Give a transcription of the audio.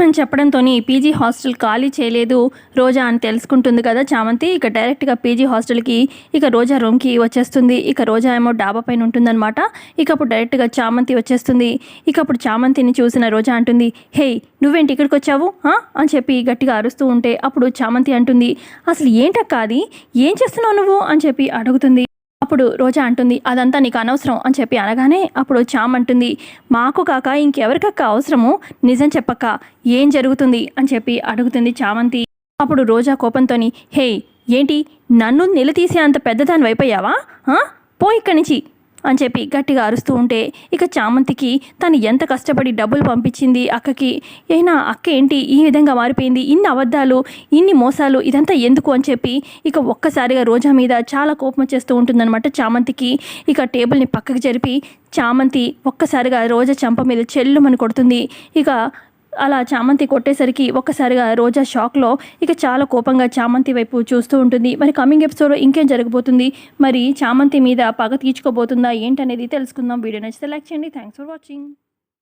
అని చెప్పడంతో PG hostel ఖాళీ చేయలేదు. రోజా అని తెలుసుకుంటుంది కదా చామంతి. ఇక డైరెక్ట్గా పీజీ హాస్టల్కి ఇక రోజా రూమ్కి వచ్చేస్తుంది. ఇక రోజా ఏమో డాబా పైన ఉంటుందన్నమాట. ఇక అప్పుడు డైరెక్ట్గా చామంతి వచ్చేస్తుంది. ఇక అప్పుడు చామంతిని చూసిన రోజా అంటుంది హే నువ్వేంటి ఇక్కడికి వచ్చావు? అని చెప్పి గట్టిగా అరుస్తూ ఉంటే అప్పుడు చామంతి అంటుంది అసలు ఏంటక్క అది? ఏం చేస్తున్నావు నువ్వు? అని చెప్పి అడుగుతుంది. అప్పుడు రోజా అంటుంది అదంతా నీకు అనవసరం అని చెప్పి అనగానే అప్పుడు చామ్ అంటుంది మాకు కాక ఇంకెవరికక్క అవసరము? నిజం చెప్పక్క ఏం జరుగుతుంది? అని చెప్పి అడుగుతుంది చామంతి. అప్పుడు రోజా కోపంతోని హే ఏంటి? నన్ను నిలదీసే అంత పెద్దదాని వైపోయావా పో ఇక్కడి నుంచి. అని చెప్పి గట్టిగా అరుస్తూ ఉంటే ఇక చామంతికి తను ఎంత కష్టపడి డబ్బులు పంపించింది అక్కకి? అయినా అక్క ఏంటి? ఈ విధంగా మారిపోయింది. ఇన్ని అబద్ధాలు ఇన్ని మోసాలు ఇదంతా ఎందుకు అని చెప్పి ఇక ఒక్కసారిగా రోజా మీద చాలా కోపం వచ్చేస్తూ ఉంటుందన్నమాట చామంతికి. ఇక టేబుల్ని పక్కకి జరిపి చామంతి ఒక్కసారిగా రోజా చంప మీద చెల్లుమని కొడుతుంది. ఇక అలా చామంతి కొట్టేసరికి ఒక్కసారిగా రోజా షాక్లో ఇక చాలా కోపంగా చామంతి వైపు చూస్తూ ఉంటుంది. మరి కమింగ్ ఎపిసోడ్లో ఇంకేం జరగబోతుంది? మరి చామంతి మీద పగ తీర్చుకోబోతుందా ఏంటనేది తెలుసుకుందాం. వీడియో నచ్చితే లైక్ చేయండి. Thanks for watching